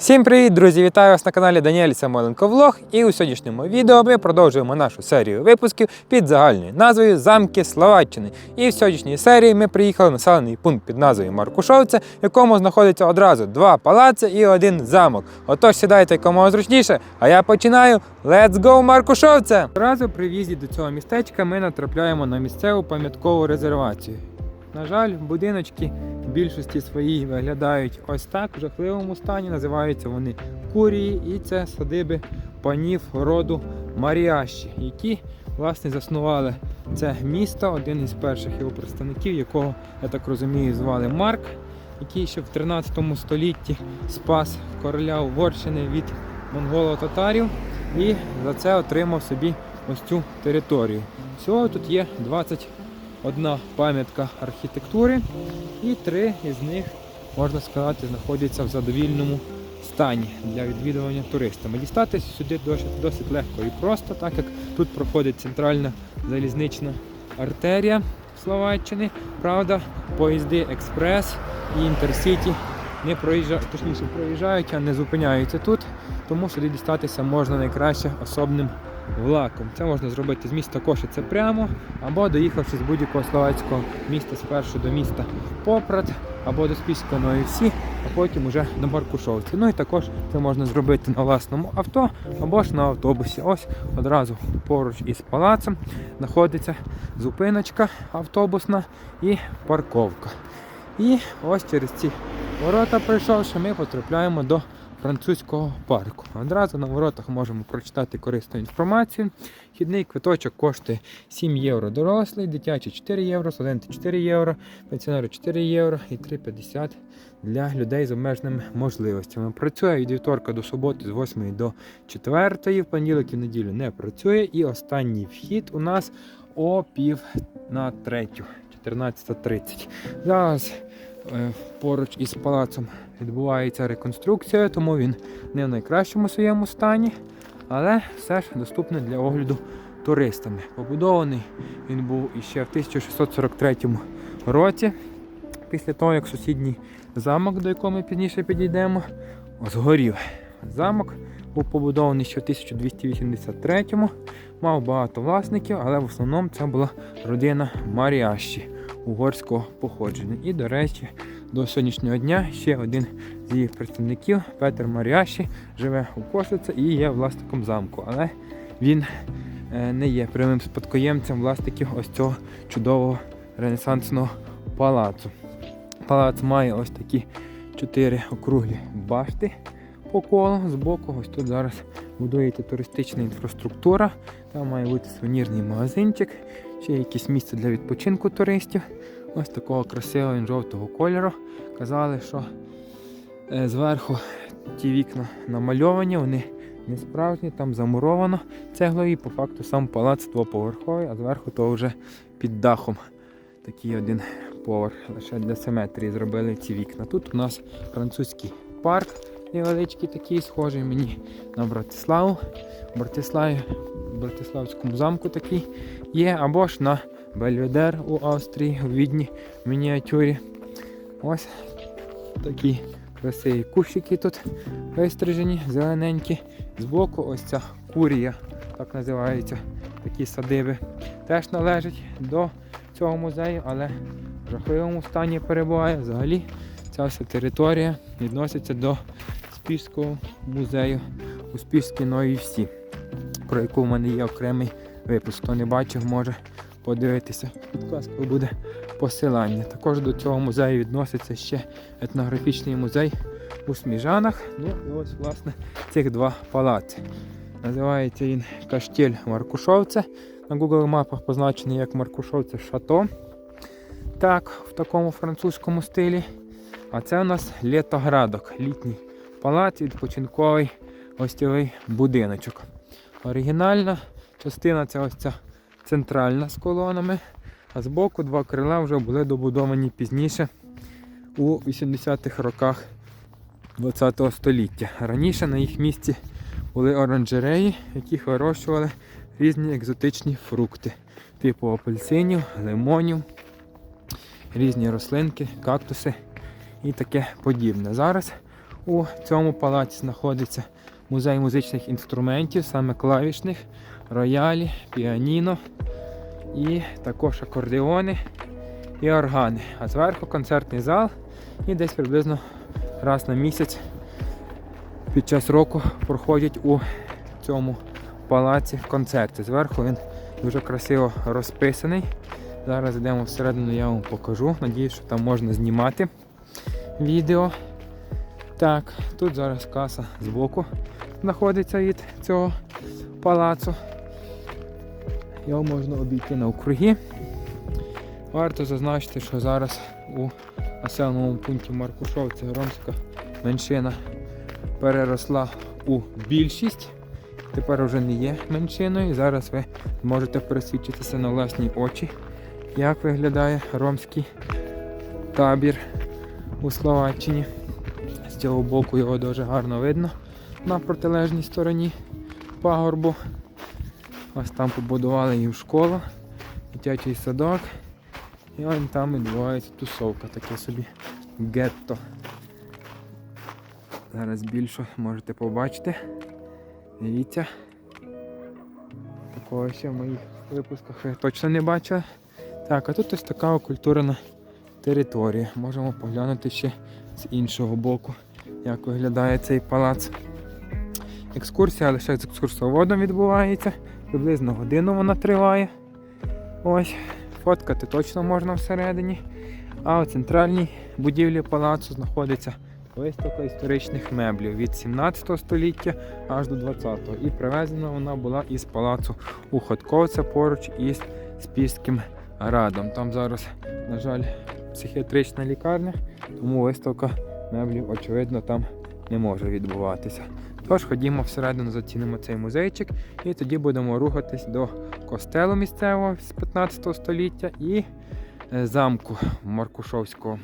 Всім привіт, друзі! Вітаю вас на каналі Даніель Самойленко Влог. І у сьогоднішньому відео ми продовжуємо нашу серію випусків під загальною назвою Замки Словаччини. І в сьогоднішній серії ми приїхали в населений пункт під назвою Маркушовце, в якому знаходиться одразу два палаци і один замок. Отож сідайте якомога зручніше, а я починаю. Let's go, Маркушовце! Одразу при в'їзді до цього містечка ми натрапляємо на місцеву пам'яткову резервацію. На жаль, будиночки в більшості своїй виглядають ось так в жахливому стані. Називаються вони курії, і це садиби панів роду Маріащі, які власне заснували це місто. Один із перших його представників, якого я так розумію, звали Марк, який ще в 13 столітті спас короля Угорщини від монголо-татарів і за це отримав собі ось цю територію. Всього тут є 20 одна пам'ятка архітектури, і три із них, можна сказати, знаходяться в задовільному стані для відвідування туристами. Дістатися сюди досить, досить легко і просто, так як тут проходить центральна залізнична артерія Словаччини. Правда, поїзди експрес і інтерсіті не проїжджають, точніше проїжджають, а не зупиняються тут, тому сюди дістатися можна найкраще особним влаком. Це можна зробити з міста Кошице прямо, або доїхавши з будь-якого словацького міста спершу до міста Попрат, або до Спільського Нові а потім уже до Маркушовці. Ну і також це можна зробити на власному авто або ж на автобусі. Ось одразу поруч із палацем знаходиться зупиночка автобусна і парковка. І ось через ці ворота пройшовши, ми потрапляємо до французького парку. Одразу на воротах можемо прочитати корисну інформацію. Хідний квиточок коштує 7 євро дорослий, дитячий 4 євро, студенти 4 євро, пенсіонери 4 євро і 3,50 для людей з обмеженими можливостями. Працює від вівторка до суботи з 8 до 4, в понеділок і в неділю не працює. І останній вхід у нас о пів на третю, 14.30. Зараз поруч із палацом відбувається реконструкція, тому він не в найкращому своєму стані, але все ж доступний для огляду туристами. Побудований він був іще в 1643 році, після того, як сусідній замок, до якого ми пізніше підійдемо, згорів. Замок був побудований ще в 1283-му, мав багато власників, але в основному це була родина Маріащі угорського походження. І, до речі, до сьогоднішнього дня ще один з її представників, Петер Маріаші, живе у Кошице і є власником замку. Але він е, не є прямим спадкоємцем власників ось цього чудового ренесансного палацу. Палац має ось такі чотири округлі башти по колу з боку. Ось тут зараз будується туристична інфраструктура. Там має бути сувенірний магазинчик, ще якесь місце для відпочинку туристів. Ось такого красивого він жовтого кольору. Казали, що е, зверху ті вікна намальовані, вони не справжні, там замуровано цеглою. І по факту сам палац двоповерховий, а зверху то вже під дахом такий один поверх. Лише для симетрії зробили ці вікна. Тут у нас французький парк невеличкий такий, схожий мені на Братиславу. В Братиславі, в Братиславському замку такий є, або ж на Бельведер у Австрії, у Відні в мініатюрі. Ось такі красиві кущики тут вистрижені, зелененькі. Збоку ось ця курія, так називаються такі садиби, теж належить до цього музею, але в жахливому стані перебуває. Взагалі ця вся територія відноситься до Спірського музею у Спірській Новій Всі, про яку в мене є окремий випуск. Хто не бачив, може подивитися. Підказкою буде посилання. Також до цього музею відноситься ще етнографічний музей у Сміжанах. Ну і ось, власне, цих два палаци. Називається він Каштіль Маркушовце. На Google мапах позначений як Маркушовце Шато. Так, в такому французькому стилі. А це у нас літоградок, літній палац, відпочинковий гостєвий будиночок. Оригінальна частина це ось ця центральна з колонами, а збоку два крила вже були добудовані пізніше у 80-х роках ХХ століття. Раніше на їх місці були оранжереї, в яких вирощували різні екзотичні фрукти, типу апельсинів, лимонів, різні рослинки, кактуси і таке подібне. Зараз У цьому палаці знаходиться музей музичних інструментів, саме клавішних, роялі, піаніно і також акордеони і органи. А зверху концертний зал і десь приблизно раз на місяць під час року проходять у цьому палаці концерти. Зверху він дуже красиво розписаний. Зараз йдемо всередину, я вам покажу. Надіюсь, що там можна знімати відео. Так, тут зараз каса збоку знаходиться від цього палацу. Його можна обійти навкруги. Варто зазначити, що зараз у населеному пункті Маркушовці ромська меншина переросла у більшість. Тепер вже не є меншиною. Зараз ви можете пересвідчитися на власні очі, як виглядає ромський табір у Словаччині. Цього боку його дуже гарно видно на протилежній стороні пагорбу. Ось там побудували їм школу, дитячий садок. І ось там відбувається тусовка, таке собі гетто. Зараз більше можете побачити. Дивіться. Такого ще в моїх випусках ви точно не бачили. Так, а тут ось така окультурена територія. Можемо поглянути ще з іншого боку, як виглядає цей палац. Екскурсія лише з екскурсоводом відбувається. Приблизно годину вона триває. Ось, фоткати точно можна всередині. А у центральній будівлі палацу знаходиться виставка історичних меблів від 17 століття аж до 20-го. І привезена вона була із палацу у Ходковця поруч із Спірським радом. Там зараз, на жаль, психіатрична лікарня, тому виставка меблів, очевидно, там не може відбуватися. Тож ходімо всередину, зацінимо цей музейчик і тоді будемо рухатись до костелу місцевого з 15 століття і е, замку Маркушовського.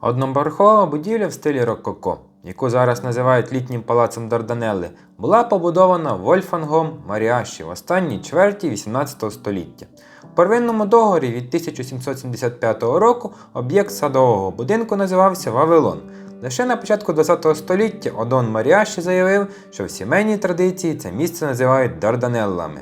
Одноповерхова будівля в стилі рококо, яку зараз називають літнім палацем Дарданелли, була побудована Вольфангом Маріаші в останній чверті 18 століття. Первинному договорі від 1775 року об'єкт садового будинку називався Вавилон. Лише на початку ХХ століття Одон Маріаші заявив, що в сімейній традиції це місце називають Дарданеллами.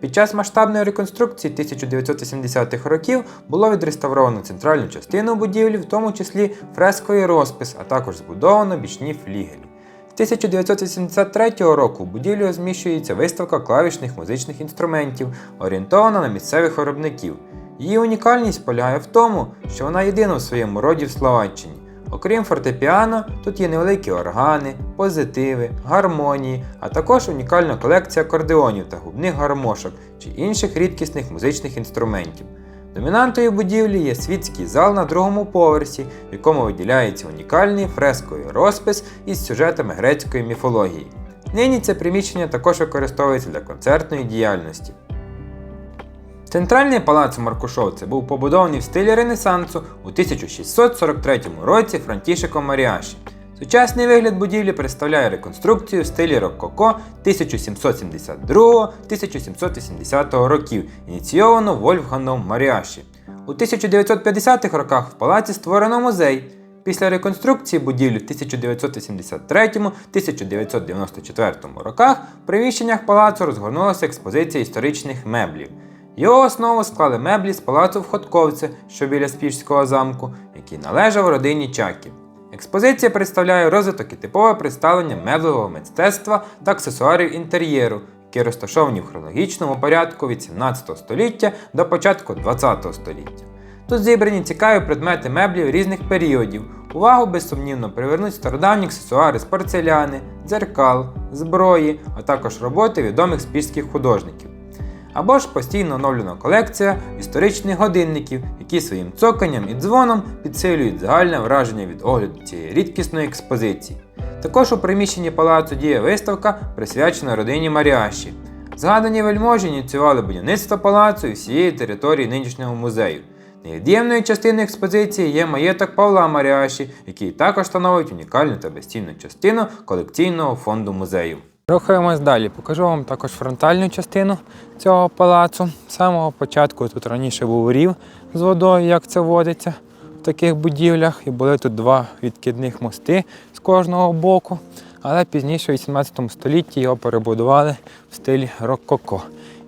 Під час масштабної реконструкції 1980-х років було відреставровано центральну частину будівлі, в тому числі фресковий розпис, а також збудовано бічні флігелі. З 1983 року в будівлі розміщується виставка клавішних музичних інструментів, орієнтована на місцевих виробників. Її унікальність полягає в тому, що вона єдина в своєму роді в Словаччині. Окрім фортепіано, тут є невеликі органи, позитиви, гармонії, а також унікальна колекція акордеонів та губних гармошок чи інших рідкісних музичних інструментів. Домінантою будівлі є світський зал на другому поверсі, в якому виділяється унікальний фресковий розпис із сюжетами грецької міфології. Нині це приміщення також використовується для концертної діяльності. Центральний палац у Маркушовці був побудований в стилі Ренесансу у 1643 році Франтішиком Маріаші. Сучасний вигляд будівлі представляє реконструкцію в стилі Рококо 1772-1780 років, ініційовано Вольфгангом Маріаші. У 1950-х роках в палаці створено музей. Після реконструкції будівлі в 1983-1994 роках в приміщеннях палацу розгорнулася експозиція історичних меблів. Його основу склали меблі з палацу в Ходковце, що біля Спішського замку, який належав родині Чаків. Експозиція представляє розвиток і типове представлення меблевого мистецтва та аксесуарів інтер'єру, які розташовані в хронологічному порядку від 17 століття до початку 20 століття. Тут зібрані цікаві предмети меблів різних періодів. Увагу безсумнівно привернуть стародавні аксесуари з порцеляни, дзеркал, зброї, а також роботи відомих спірських художників. Або ж постійно оновлена колекція історичних годинників, які своїм цоканням і дзвоном підсилюють загальне враження від огляду цієї рідкісної експозиції. Також у приміщенні палацу діє виставка, присвячена родині Маріаші. Згадані вельможі ініціювали будівництво палацу і всієї території нинішнього музею. Невід'ємною частиною експозиції є маєток Павла Маріаші, який також становить унікальну та безцінну частину колекційного фонду музею. Рухаємось далі. Покажу вам також фронтальну частину цього палацу. З самого початку тут раніше був рів з водою, як це водиться в таких будівлях. І були тут два відкидних мости з кожного боку, але пізніше, у 18 столітті, його перебудували в стилі рококо.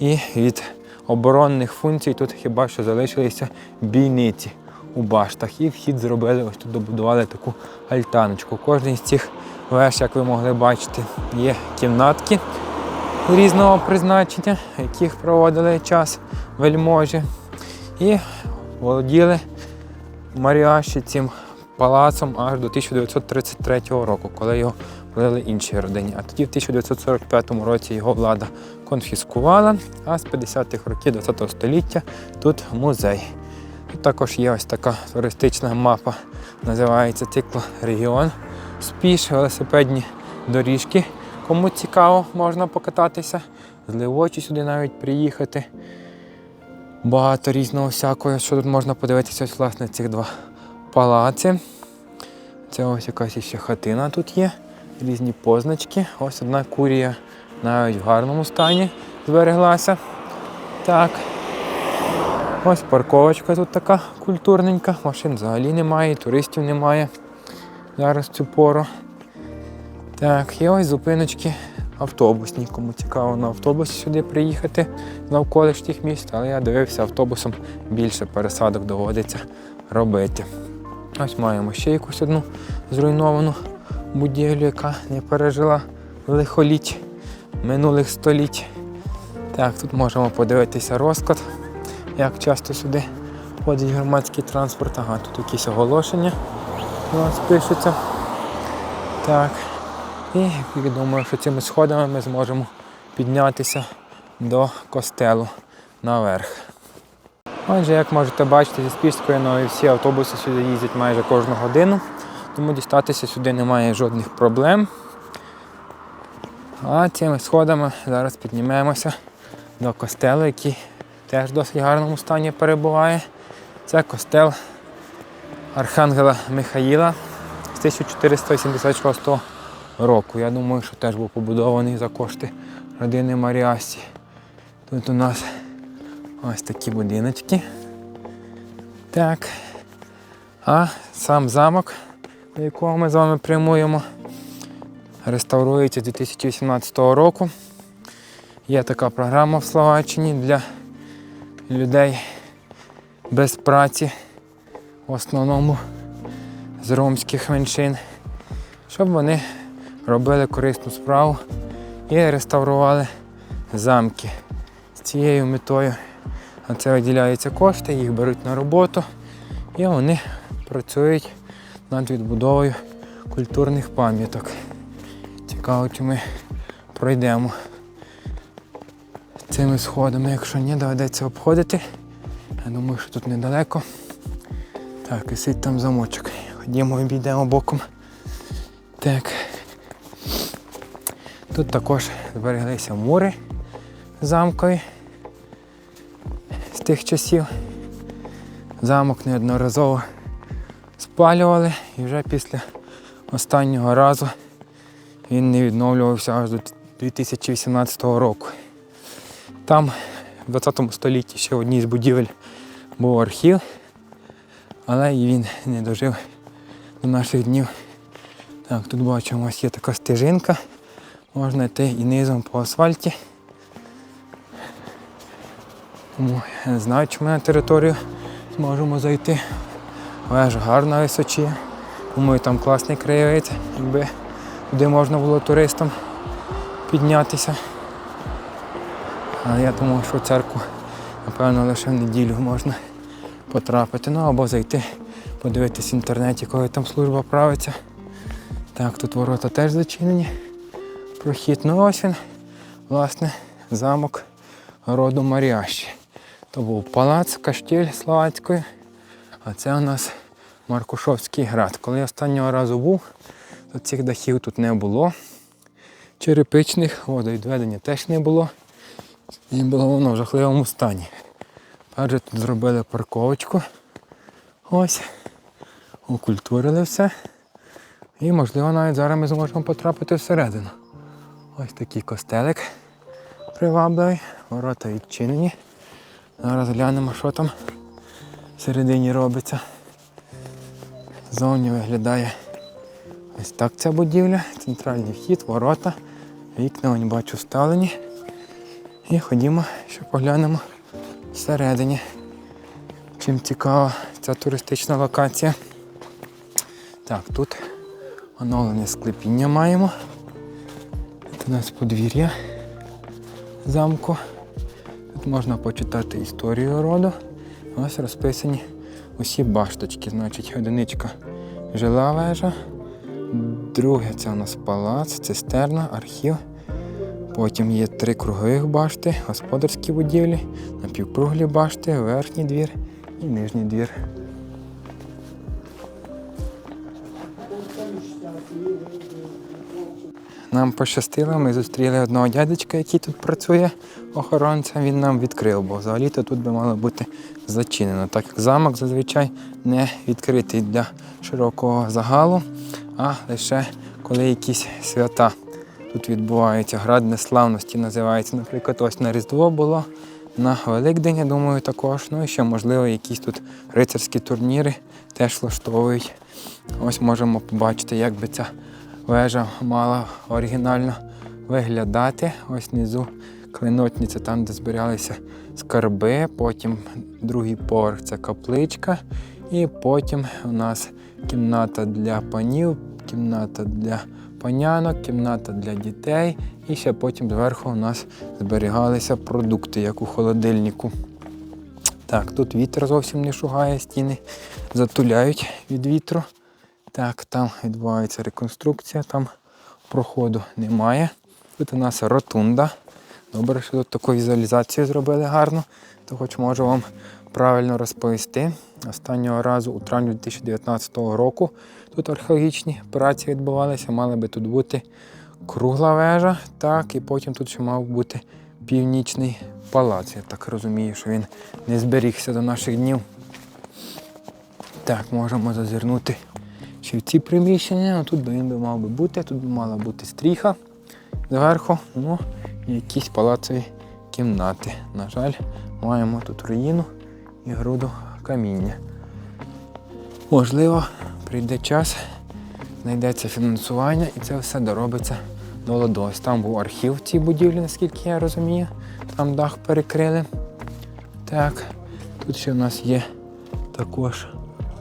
І від оборонних функцій тут хіба що залишилися бійниці у баштах. І вхід зробили, ось тут добудували таку альтаночку. Кожен з цих веж, як ви могли бачити, є кімнатки різного призначення, в яких проводили час вельможі. І володіли Маріаші цим палацом аж до 1933 року, коли його продали іншій родині. А тоді в 1945 році його влада конфіскувала, а з 50-х років ХХ століття тут музей. Тут також є ось така туристична мапа, називається циклорегіон. Спіш, велосипедні доріжки. Кому цікаво, можна покататися. З Ливочі сюди навіть приїхати. Багато різного всякого, що тут можна подивитися, ось власне цих два палаци. Це ось якась ще хатина тут є, різні позначки. Ось одна курія навіть в гарному стані збереглася. Так. Ось парковочка тут така культурненька. Машин взагалі немає, туристів немає. Зараз цю пору. Так, і ось зупиночки автобусні. Кому цікаво на автобусі сюди приїхати навколишніх міст, але я дивився автобусом більше пересадок доводиться робити. Ось маємо ще якусь одну зруйновану будівлю, яка не пережила лихоліть минулих століть. Так, тут можемо подивитися розклад, як часто сюди ходить громадський транспорт. Ага, тут якісь оголошення у нас пишуться. Так. І думаю, що цими сходами ми зможемо піднятися до костелу наверх. Отже, як можете бачити, зі Спірської нової всі автобуси сюди їздять майже кожну годину, тому дістатися сюди немає жодних проблем. А цими сходами зараз піднімемося до костелу, який теж в досить гарному стані перебуває. Це костел Архангела Михаїла з 1486 року. Я думаю, що теж був побудований за кошти родини Маріасі. Тут у нас ось такі будиночки. Так. А сам замок, до якого ми з вами прямуємо, реставрується з 2018 року. Є така програма в Словаччині для людей без праці, в основному з ромських меншин, щоб вони робили корисну справу і реставрували замки. З цією метою на це виділяються кошти, їх беруть на роботу і вони працюють над відбудовою культурних пам'яток. Цікаво, чи ми пройдемо цими сходами. Якщо ні, доведеться обходити. Я думаю, що тут недалеко. Так, висить там замочок. Ходімо, обійдемо боком. Так. Тут також збереглися мури замкові з тих часів. Замок неодноразово спалювали і вже після останнього разу він не відновлювався аж до 2018 року. Там в 20 столітті ще в одній з будівель був архів, але і він не дожив до наших днів. Так, тут бачимо, ось є така стежинка. Можна йти і низом по асфальті. Тому я не знаю, чи ми на територію зможемо зайти. Але ж гарна височі. Думаю, там класний краєвид, якби туди можна було туристам піднятися. Але я думаю, що церкву, напевно, лише в неділю можна потрапити. Ну або зайти, подивитись в інтернеті, коли там служба правиться. Так, тут ворота теж зачинені. Прохід. Ну ось він, власне, замок роду Маріащі. То був палац, каштіль Словацької, а це у нас Маркушовський град. Коли я останнього разу був, то цих дахів тут не було. Черепичних, водовідведення теж не було. І було воно в жахливому стані. Тепер тут зробили парковочку. Ось. Окультурили все. І можливо навіть зараз ми зможемо потрапити всередину. Ось такий костелик привабливий, ворота відчинені. Зараз глянемо, що там всередині робиться. Зовні виглядає Ось так ця будівля, центральний вхід, ворота. Вікна бачу вставлені. І ходімо, ще поглянемо всередині. Чим цікава ця туристична локація. Так, тут оновлене склепіння маємо. Тут у нас подвір'я замку. Тут можна почитати історію роду. Ось розписані усі башточки. Значить, одиничка жила вежа. Друге це у нас палац, цистерна, архів. Потім є три кругових башти, господарські будівлі, напівкруглі башти, верхній двір і нижній двір. Нам пощастило, ми зустріли одного дядечка, який тут працює охоронцем. Він нам відкрив, бо взагалі-то тут би мало бути зачинено, так як замок зазвичай не відкритий для широкого загалу, а лише коли якісь свята тут відбуваються. Град неславності називається. Наприклад, ось на Різдво було, на Великдень, я думаю, також. Ну і ще, можливо, якісь тут рицарські турніри теж влаштовують. Ось можемо побачити, як би ця вежа мала оригінально виглядати. Ось внизу клинотниця, там, де збиралися скарби, потім другий поверх це капличка, і потім у нас кімната для панів, кімната для панянок, кімната для дітей, і ще потім зверху у нас зберігалися продукти, як у холодильнику. Так, тут вітер зовсім не шугає, стіни затуляють від вітру. Так, там відбувається реконструкція, там проходу немає. Тут у нас ротунда. Добре, що тут таку візуалізацію зробили гарно, то хоч можу вам правильно розповісти. Останнього разу у травні 2019 року тут археологічні операції відбувалися, мала би тут бути кругла вежа, так, і потім тут ще мав бути північний палац. Я так розумію, що він не зберігся до наших днів. Так, можемо зазирнути ще в ці приміщення. Ну, Тут він би мав би бути, тут би мала бути стріха зверху, ну і якісь палацові кімнати. На жаль, маємо тут руїну і груду каміння. Можливо, прийде час, знайдеться фінансування і це все доробиться до ладу. Там був архів цій будівлі, наскільки я розумію. Там дах перекрили. Так, тут ще в нас є також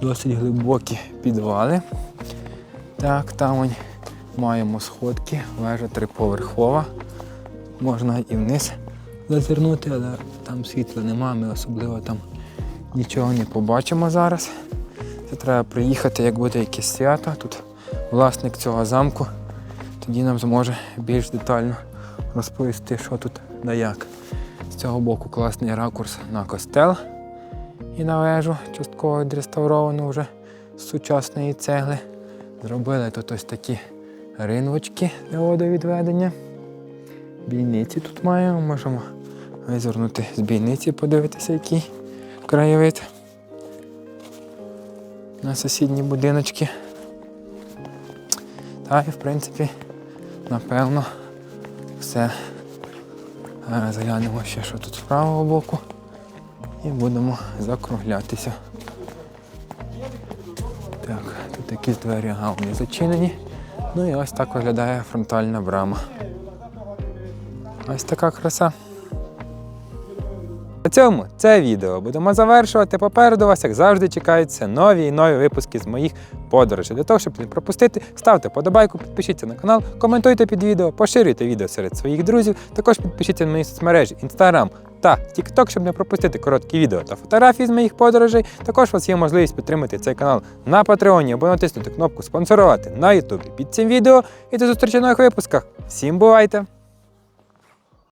досить глибокі підвали. Так, там ось маємо сходки, вежа триповерхова. Можна і вниз зазирнути, але там світла немає, ми особливо там нічого не побачимо зараз. Це треба приїхати, як буде якесь свято. Тут власник цього замку, тоді нам зможе більш детально розповісти, що тут да як. З цього боку класний ракурс на костел і на вежу, частково відреставровану вже з сучасної цегли. Зробили тут ось такі ринвочки для водовідведення. Бійниці тут маємо, можемо визирнути з бійниці, подивитися, який краєвид на сусідні будиночки. Та і в принципі, напевно, все. Заглянемо ще, що тут з правого боку. І будемо закруглятися. Так, тут якісь двері гаумні зачинені. Ну і ось так виглядає фронтальна брама. Ось така краса. Цьому це відео будемо завершувати. Попереду вас, як завжди, чекаються нові і нові випуски з моїх подорожей. Для того, щоб не пропустити, ставте подобайку, підпишіться на канал, коментуйте під відео, поширюйте відео серед своїх друзів. Також підпишіться на мої соцмережі Instagram та TikTok, щоб не пропустити короткі відео та фотографії з моїх подорожей. Також у вас є можливість підтримати цей канал на Патреоні або натиснути кнопку спонсорувати на Ютубі під цим відео. І до зустрічі в нових випусках. Всім бувайте!